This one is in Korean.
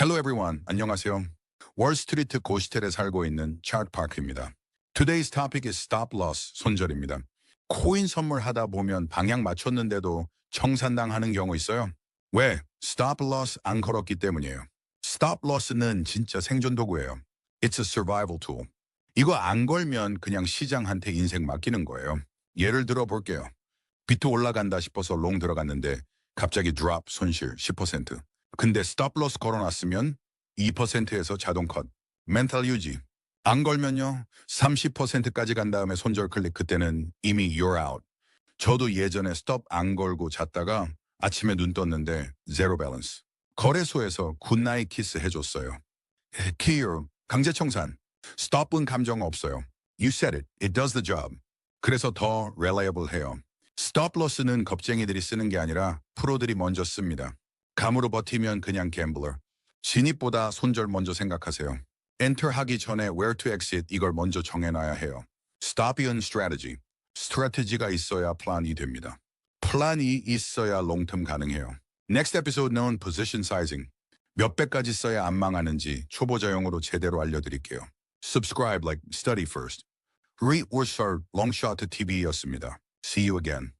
Hello everyone. 안녕하세요. 월스트리트 고시텔에 살고 있는 차트 파크입니다. Today's topic is stop loss, 손절입니다. 코인 선물하다 보면 방향 맞췄는데도 청산당하는 경우 있어요. 왜? stop loss 안 걸었기 때문이에요. stop loss는 진짜 생존 도구예요. It's a survival tool. 이거 안 걸면 그냥 시장한테 인생 맡기는 거예요. 예를 들어 볼게요. 비트 올라간다 싶어서 롱 들어갔는데 갑자기 드랍 손실 10%. 근데 스톱 로스 걸어놨으면 2%에서 자동 컷. 멘탈 유지. 안 걸면요. 30%까지 간 다음에 손절 클릭 그때는 이미 you're out. 저도 예전에 스톱 안 걸고 잤다가 아침에 눈 떴는데 제로 밸런스. 거래소에서 굿나잇 키스 해줬어요. 키어 강제 청산. 스톱은 감정 없어요. You said it. It does the job. 그래서 더 reliable 해요. 스톱 로스는 겁쟁이들이 쓰는 게 아니라 프로들이 먼저 씁니다. 감으로 버티면 그냥 갬블러. 진입보다 손절 먼저 생각하세요. 엔터 하기 전에 where to exit 이걸 먼저 정해놔야 해요. Stop이은 strategy. 스트래티지가 있어야 플랜이 됩니다. 플랜이 있어야 롱텀 가능해요. Next episode는 position sizing. 몇 배까지 써야 안 망하는지 초보자용으로 제대로 알려드릴게요. Subscribe like study first. Read or start Longshot TV였습니다. See you again.